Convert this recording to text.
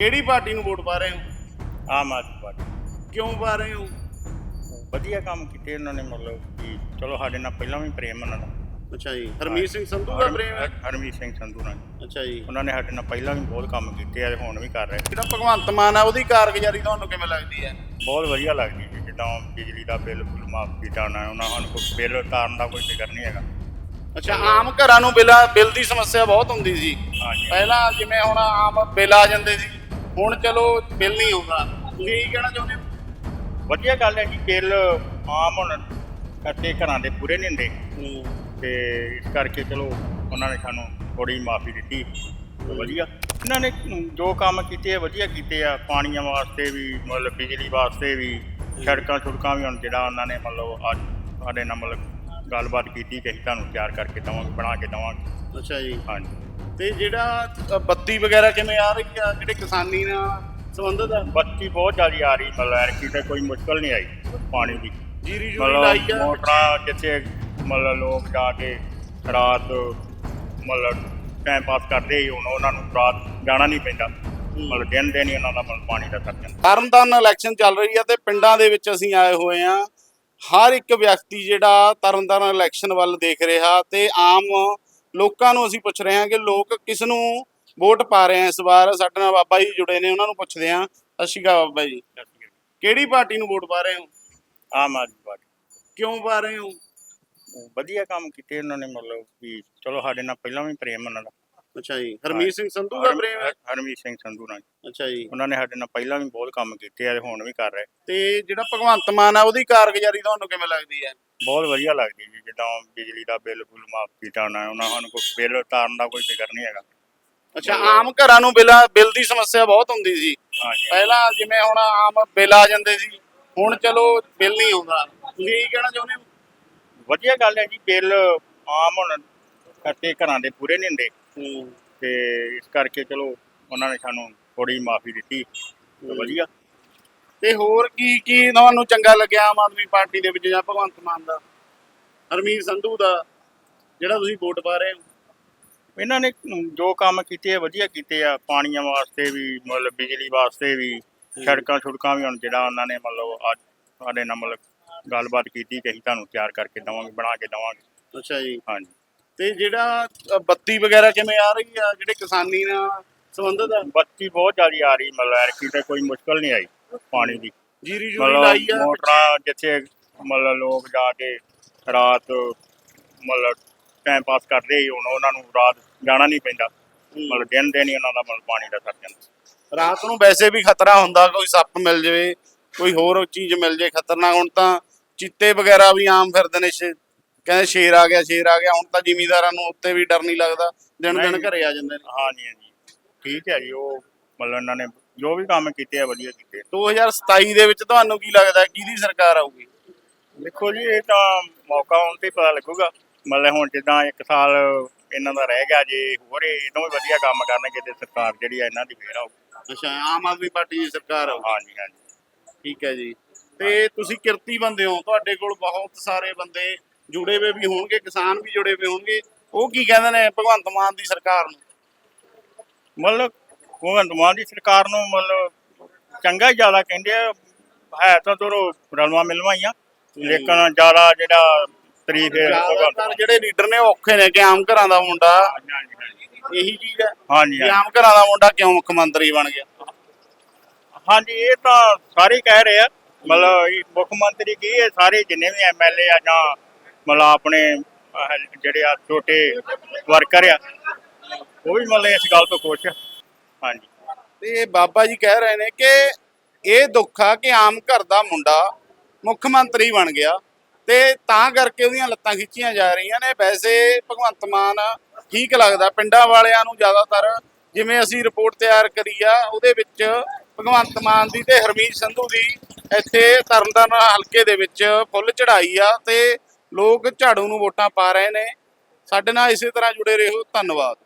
ਕਿਹੜੀ ਪਾਰਟੀ ਨੂੰ ਵੋਟ ਪਾ ਰਹੇ ਹੋ? ਆਮ ਆਦਮੀ ਪਾਰਟੀ। ਕਿਉਂ ਪਾ ਰਹੇ ਹੋ? ਵਧੀਆ ਕੰਮ ਕੀਤੇ ਉਹਨਾਂ ਨੇ ਮਤਲਬ ਕਿ ਚਲੋ ਸਾਡੇ ਨਾਲ ਪਹਿਲਾਂ ਵੀ ਪ੍ਰੇਮ ਉਹਨਾਂ ਦਾ ਅੱਛਾ ਜੀ। ਹਰਮੀਤ ਸਿੰਘ ਸੰਧੂ ਦਾ ਪ੍ਰੇਮ ਹੈ? ਹਰ- ਹਰਮੀਤ ਸਿੰਘ ਸੰਧੂ ਨਾਲ। ਅੱਛਾ ਜੀ। ਉਹਨਾਂ ਨੇ ਸਾਡੇ ਨਾਲ ਪਹਿਲਾਂ ਵੀ ਬਹੁਤ ਕੰਮ ਕੀਤੇ ਆ ਤੇ ਹੁਣ ਵੀ ਕਰ ਰਹੇ ਜਿਹੜਾ ਭਗਵੰਤ ਮਾਨ ਆ ਉਹਦੀ ਕਾਰਗੁਜ਼ਾਰੀ ਤੁਹਾਨੂੰ ਕਿਵੇਂ ਲੱਗਦੀ ਹੈ? ਬਹੁਤ ਵਧੀਆ ਲੱਗਦੀ ਜੀ ਜਿੱਦਾਂ ਬਿਜਲੀ ਦਾ ਬਿੱਲ ਮਾਫ ਕੀਤਾ ਨਾ ਉਹਨਾਂ ਸਾਨੂੰ ਕੋਈ ਬਿੱਲ ਤਾਰਨ ਦਾ ਕੋਈ ਫਿਕਰ ਨਹੀਂ ਹੈਗਾ। ਅੱਛਾ ਆਮ ਘਰਾਂ ਨੂੰ ਬਿੱਲ ਬਿੱਲ ਦੀ ਸਮੱਸਿਆ ਬਹੁਤ ਹੁੰਦੀ ਸੀ। ਹਾਂਜੀ। ਪਹਿਲਾਂ ਜਿਵੇਂ ਹੁਣ ਆਮ ਬਿੱਲ ਆ ਜਾਂਦੇ ਸੀ। ਹੁਣ ਚਲੋ ਬਿੱਲ ਨਹੀਂ ਆਉਂਦਾ ਤੁਸੀਂ ਕਹਿਣਾ ਚਾਹੁੰਦੇ ਹੋ? ਵਧੀਆ ਗੱਲ ਹੈ ਜੀ ਬਿੱਲ ਆਮ ਹੁਣ ਕੱਟੇ ਘਰਾਂ ਦੇ ਪੂਰੇ ਨਹੀਂ ਹੁੰਦੇ। ਤੇ ਇਸ ਕਰਕੇ ਚਲੋ ਉਹਨਾਂ ਨੇ ਸਾਨੂੰ ਥੋੜੀ ਮਾਫੀ ਦਿੱਤੀ। ਵਧੀਆ। ਇਹਨਾਂ ਨੇ ਜੋ ਕੰਮ ਕੀਤੇ ਆ ਵਧੀਆ ਕੀਤੇ ਆ। ਪਾਣੀਆਂ ਵਾਸਤੇ ਵੀ ਮਤਲਬ ਬਿਜਲੀ ਵਾਸਤੇ ਵੀ ਸੜਕਾਂ ਛੁੜਕਾਂ ਵੀ ਹੁਣ ਜਿਹੜਾ ਉਹਨਾਂ ਨੇ ਮਤਲਬ ਅੱਜ ਸਾਡੇ ਨਾਲ ਮਤਲਬ ਗੱਲਬਾਤ ਕੀਤੀ ਕਿ ਅਸੀਂ ਤੁਹਾਨੂੰ ਤਿਆਰ ਕਰਕੇ ਦਵਾਂਗੇ ਬਣਾ ਕੇ ਦਵਾਂਗੇ। ਅੱਛਾ ਜੀ। ਹਾਂਜੀ। ਤੇ ਜਿਹੜਾ ਅ, ਬੱਤੀ ਵਗੈਰਾ ਕਿਵੇਂ ਆ ਰਹੀ ਆ? ਜਿਹੜੇ ਕਿਸਾਨੀ ਨਾਲ ਸੰਬੰਧਿਤ ਆ? ਬੱਤੀ ਬਹੁਤ ਜ਼ਿਆਦਾ ਆ ਰਹੀ ਮਤਲਬ ਐਰਕੀ ਤੇ ਕੋਈ ਮੁਸ਼ਕਲ ਨਹੀਂ ਆਈ ਪਾਣੀ ਦੀ। ਜੀਰੀ ਜੂਰੀ ਲਾਈ ਮਤਲਬ ਆ? ਮੋਟਰਾਂ ਜਿੱਥੇ ਮਤਲਬ ਲੋਕ ਜਾ ਕੇ ਰਾਤ ਮਤਲਬ ਟਾਈਮ ਪਾਸ ਕਰਦੇ ਹੀ ਹੁਣ ਉਹਨਾਂ ਨੂੰ ਰਾਤ ਜਾਣਾ ਨਹੀਂ ਪੈਂਦਾ। ਮਤਲਬ ਦਿਨ ਦਿਨ ਹੀ ਉਹਨਾਂ ਦਾ ਮਤਲਬ ਪਾਣੀ ਦਾ ਜਾਂਦਾ ਤਰਨਤਾਰਨ ਇਲੈਕਸ਼ਨ ਚੱਲ ਰਹੀ ਆ ਤੇ ਪਿੰਡਾਂ ਦੇ ਵਿੱਚ ਅਸੀਂ ਆਏ ਹੋਏ ਆ। ਹਰ ਇੱਕ ਵਿਅਕਤੀ ਜਿਹੜਾ ਤਰਨਤਾਰਨ ਇਲੈਕਸ਼ਨ ਵੱਲ ਦੇਖ ਰਿਹਾ ਤੇ ਆਮ ਲੋਕਾਂ ਨੂੰ ਅਸੀਂ ਪੁੱਛ ਰਹੇ ਹਾਂ ਕਿ ਲੋਕ ਕਿਸ ਨੂੰ ਵੋਟ ਪਾ ਰਹੇ ਆ? ਇਸ ਵਾਰ ਸਾਡੇ ਨਾਲ ਬਾਬਾ ਜੀ ਜੁੜੇ ਨੇ ਉਹਨਾਂ ਨੂੰ ਪੁੱਛਦੇ ਆ ਅਕਾਲ ਬਾਬਾ ਜੀ। ਕਿਹੜੀ ਪਾਰਟੀ ਨੂੰ ਵੋਟ ਪਾ ਰਹੇ ਹੋ? ਆਮ ਆਦਮੀ ਪਾਰਟੀ। ਕਿਉਂ ਪਾ ਰਹੇ ਹੋ? ਵਧੀਆ ਕੰਮ ਕੀਤੇ ਉਹਨਾਂ ਨੇ ਮਤਲਬ ਕਿ ਚਲੋ ਸਾਡੇ ਨਾਲ ਪਹਿਲਾਂ ਵੀ ਪ੍ਰੇਮ ਉਹਨਾਂ ਦਾ। ਅੱਛਾ ਜੀ। ਹਰਮੀਤ ਸਿੰਘ ਸੰਧੂ ਦਾ ਪ੍ਰੇਮ ਹੈ? ਹਰ- ਹਰਮੀਤ ਸਿੰਘ ਸੰਧੂ ਨਾਲ। ਅੱਛਾ ਜੀ। ਉਹਨਾਂ ਨੇ ਸਾਡੇ ਨਾਲ ਪਹਿਲਾਂ ਵੀ ਬਹੁਤ ਕੰਮ ਕੀਤੇ ਆ ਤੇ ਹੁਣ ਵੀ ਕਰ ਰਹੇ। ਤੇ ਜਿਹੜਾ ਭਗਵੰਤ ਮਾਨ ਆ ਉਹਦੀ ਕਾਰਗੁਜ਼ਾਰੀ ਤੁਹਾਨੂੰ ਕਿਵੇਂ ਲੱਗਦੀ ਹੈ? ਬਹੁਤ ਵਧੀਆ ਲੱਗਦੀ ਜੀ ਜਿੱਦਾਂ ਬਿਜਲੀ ਦਾ ਬਿੱਲ ਬੁੱਲ ਮਾਫ ਕੀਤਾ ਨਾ ਉਹਨਾਂ ਸਾਨੂੰ ਕੋਈ ਬਿੱਲ ਤਾਰਨ ਦਾ ਕੋਈ ਫਿਕਰ ਨਹੀਂ ਹੈਗਾ। ਅੱਛਾ ਆਮ ਘਰਾਂ ਨੂੰ ਬਿੱਲ ਬਿੱਲ ਦੀ ਸਮੱਸਿਆ ਬਹੁਤ ਹੁੰਦੀ ਸੀ। ਪਹਿਲਾਂ ਜਿਵੇਂ ਹੁਣ ਆਮ ਬਿੱਲ ਆ ਜਾਂਦੇ ਸੀ ਹੁਣ ਚਲੋ ਬਿੱਲ ਨਹੀਂ ਆਉਂਦਾ। ਤੁਸੀਂ ਕੀ ਕਹਿਣਾ ਚਾਹੁੰਦੇ ਹੋ? ਵਧੀਆ ਗੱਲ ਹੈ ਜੀ ਬਿੱਲ ਆਮ ਹੁਣ ਕੱਟੇ ਘਰਾਂ ਦੇ ਪੂਰੇ ਨਹੀਂ ਹੁੰਦੇ। ਤੇ ਇਸ ਕਰਕੇ ਚਲੋ ਉਹਨਾਂ ਨੇ ਸਾਨੂੰ ਥੋੜੀ ਮਾਫੀ ਦਿੱਤੀ। ਤੇ ਵਧੀਆ। ਤੇ ਹੋਰ ਕੀ ਕੀ ਤੁਹਾਨੂੰ ਚੰਗਾ ਲੱਗਿਆ ਆਮ ਆਦਮੀ ਪਾਰਟੀ ਦੇ ਵਿੱਚ ਜਾਂ ਭਗਵੰਤ ਮਾਨ ਦਾ? ਹਰਮੀਤ ਸੰਧੂ ਦਾ ਜਿਹੜਾ ਤੁਸੀਂ ਵੋਟ ਪਾ ਰਹੇ ਹੋ। ਇਹਨਾਂ ਨੇ ਜੋ ਕੰਮ ਕੀਤੇ ਆ ਵਧੀਆ ਕੀਤੇ ਆ। ਪਾਣੀਆਂ ਵਾਸਤੇ ਵੀ ਮਤਲਬ ਬਿਜਲੀ ਵਾਸਤੇ ਵੀ ਸੜਕਾਂ ਛੁੜਕਾਂ ਵੀ ਹੁਣ ਜਿਹੜਾ ਉਹਨਾਂ ਨੇ ਮਤਲਬ ਅੱਜ ਸਾਡੇ ਨਾਲ ਮਤਲਬ ਗੱਲਬਾਤ ਕੀਤੀ ਕਿ ਅਸੀਂ ਤੁਹਾਨੂੰ ਤਿਆਰ ਕਰਕੇ ਦਵਾਂਗੇ ਬਣਾ ਕੇ ਦਵਾਂਗੇ। ਅੱਛਾ ਜੀ। ਹਾਂਜੀ। ਤੇ ਜਿਹੜਾ ਅ, ਬੱਤੀ ਵਗੈਰਾ ਕਿਵੇਂ ਆ ਰਹੀ ਆ? ਜਿਹੜੇ ਕਿਸਾਨੀ ਨਾਲ ਸੰਬੰਧਿਤ ਆ? ਬੱਤੀ ਬਹੁਤ ਜ਼ਿਆਦਾ ਆ ਰਹੀ ਮਤਲਬ ਐਰਕੀ ਤੇ ਕੋਈ ਮੁਸ਼ਕਲ ਨਹੀਂ ਆਈ ਪਾਣੀ ਦੀ। ਜੀਰੀ ਜੂਰੀ ਲਾਈ ਮਤਲਬ ਆ? ਮੋਟਰਾਂ ਜਿੱਥੇ ਮਤਲਬ ਲੋਕ ਜਾ ਕੇ ਰਾਤ ਮਤਲਬ ਟਾਈਮ ਪਾਸ ਕਰਦੇ ਹੀ ਹੁਣ ਉਹਨਾਂ ਨੂੰ ਰਾਤ ਜਾਣਾ ਨਹੀਂ ਪੈਂਦਾ। ਮਤਲਬ ਦਿਨ ਦਿਨ ਹੀ ਉਹਨਾਂ ਦਾ ਮਤਲਬ ਪਾਣੀ ਦਾ ਸਰ ਜਾਂਦਾ ਰਾਤ ਨੂੰ ਵੈਸੇ ਵੀ ਖਤਰਾ ਹੁੰਦਾ ਕੋਈ ਸੱਪ ਮਿਲ ਜਾਵੇ ਕੋਈ ਹੋਰ ਚੀਜ਼ ਮਿਲ ਜੇ ਖਤਰਨਾਕ ਹੁਣ ਤਾਂ ਚੀਤੇ ਵਗੈਰਾ ਵੀ ਆਮ ਫਿਰਦੇ ਨੇ ਸ਼ੇ- ਕਹਿੰਦੇ ਸ਼ੇਰ ਆ ਗਿਆ ਸ਼ੇਰ ਆ ਗਿਆ। ਹੁਣ ਤਾਂ ਜ਼ਿਮੀਦਾਰਾਂ ਨੂੰ ਉੱਤੇ ਵੀ ਡਰ ਨਹੀਂ ਲੱਗਦਾ। ਦਿਨ ਦਿਨ। ਘਰੇ ਆ ਜਾਂਦੇ ਨੇ। ਹਾਂਜੀ ਹਾਂਜੀ ਠੀਕ ਹੈ ਜੀ ਉਹ ਮਤਲਬ ਇਹਨਾਂ ਨੇ ਜੋ ਵੀ ਕੰਮ ਕੀਤੇ ਆ ਵਧੀਆ ਕੀਤੇ। 2027 ਦੇ ਵਿੱਚ ਤੁਹਾਨੂੰ ਕੀ ਲੱਗਦਾ ਕਿਹਦੀ ਸਰਕਾਰ ਆਊਗੀ? ਦੇਖੋ ਜੀ ਇਹ ਤਾਂ ਮੌਕਾ ਆਉਣ ਤੇ ਪਤਾ ਲੱਗੂਗਾ। ਮਤਲਬ ਹੁਣ ਜਿੱਦਾਂ ਇੱਕ ਸਾਲ ਇਹਨਾਂ ਦਾ ਰਹਿ ਗਿਆ ਜੇ ਹੋਰ ਤੋਂ ਵੀ ਵਧੀਆ ਕੰਮ ਕਰਨਗੇ ਤੇ ਸਰਕਾਰ ਜਿਹੜੀ ਆ ਇਹਨਾਂ ਦੀ ਫੇਰ ਆਊ। ਅੱਛਾ ਆਮ ਆਦਮੀ ਪਾਰਟੀ ਦੀ ਸਰਕਾਰ ਆਊਗੀ। ਹਾਂਜੀ ਹਾਂਜੀ ਠੀਕ ਹੈ ਜੀ। ਤੇ ਤੁਸੀਂ ਕਿਰਤੀ ਬੰਦੇ ਹੋ। ਤੁਹਾਡੇ ਕੋਲ ਬਹੁਤ ਸਾਰੇ ਬੰਦੇ ਜੁੜੇ ਹੋਏ ਵੀ ਹੋਣਗੇ ਕਿਸਾਨ ਵੀ ਜੁੜੇ ਹੋਏ ਹੋਣਗੇ। ਉਹ ਕੀ ਕਹਿੰਦੇ ਨੇ ਭਗਵੰਤ ਮਾਨ ਦੀ ਸਰਕਾਰ ਨੂੰ? ਮਤਲਬ ਭਗਵੰਤ ਮਾਨ ਦੀ ਸਰਕਾਰ ਨੂੰ ਮਤਲਬ ਚੰਗਾ ਹੀ ਜ਼ਿਆਦਾ ਕਹਿੰਦੇ ਆ। ਹੈ ਤਾਂ ਦੋਰੋ ਰਲਵਾ ਮਿਲਵਾ ਹੀ ਆ। ਲੇਕਿਨ ਜ਼ਿਆਦਾ ਜਿਹੜਾ ਤਾਰੀਫ ਜ਼ਿਆਦਾਤਰ ਜਿਹੜੇ ਲੀਡਰ ਨੇ ਉਹ ਔਖੇ ਨੇ ਕਿ ਆਮ ਘਰਾਂ ਦਾ ਮੁੰਡਾ। ਇਹੀ ਚੀਜ਼ ਹੈ ਹਾਂਜੀ ਕਿ। ਆਮ ਘਰਾਂ ਦਾ ਮੁੰਡਾ ਕਿਉਂ ਮੁੱਖ ਮੰਤਰੀ ਬਣ ਗਿਆ? ਹਾਂਜੀ ਇਹ ਤਾਂ ਸਾਰੇ ਕਹਿ ਰਹੇ ਆ। ਮਤਲਬ ਇਹ ਮੁੱਖ ਮੰਤਰੀ ਕੀ ਇਹ ਸਾਰੇ ਜਿੰਨੇ ਵੀ ਐਮਐਲਏ ਆ ਜਾਂ ਮਤਲਬ ਆਪਣੇ, ਆਹ ਜਿਹੜੇ ਆ ਛੋਟੇ ਵਰਕਰ ਆ, ਉਹ ਵੀ ਮਤਲਬ ਇਸ ਗੱਲ ਤੋਂ ਖੁਸ਼ ਆ। ਹਾਂਜੀ। ਤੇ ਬਾਬਾ ਜੀ ਕਹਿ ਰਹੇ ਨੇ ਕਿ ਇਹ ਦੁੱਖ ਆ ਕਿ ਆਮ ਘਰ ਦਾ ਮੁੰਡਾ ਮੁੱਖ ਮੰਤਰੀ ਬਣ ਗਿਆ ਤੇ ਤਾਂ ਕਰਕੇ ਉਹਦੀਆਂ ਲੱਤਾਂ ਖਿੱਚੀਆਂ ਜਾ ਰਹੀਆਂ ਨੇ। ਵੈਸੇ ਭਗਵੰਤ ਮਾਨ ਠੀਕ ਲੱਗਦਾ, ਪਿੰਡਾਂ ਵਾਲਿਆਂ ਨੂੰ ਜ਼ਿਆਦਾਤਰ ਜਿਵੇਂ ਅਸੀਂ ਰਿਪੋਰਟ ਤਿਆਰ ਕਰੀ ਆ, ਉਹਦੇ ਵਿੱਚ ਭਗਵੰਤ ਮਾਨ ਦੀ ਤੇ ਹਰਮੀਤ ਸੰਧੂ ਦੀ ਇੱਥੇ ਤਰਨਤਾਰਨ ਹਲਕੇ ਦੇ ਵਿੱਚ ਫੁੱਲ ਚੜਾਈ ਆ ਤੇ ਲੋਕ ਝਾੜੂ ਨੂੰ ਵੋਟਾਂ ਪਾ ਰਹੇ ਨੇ। ਸਾਡੇ ਨਾਲ ਇਸੇ ਤਰ੍ਹਾਂ ਜੁੜੇ ਰਹੋ। ਧੰਨਵਾਦ।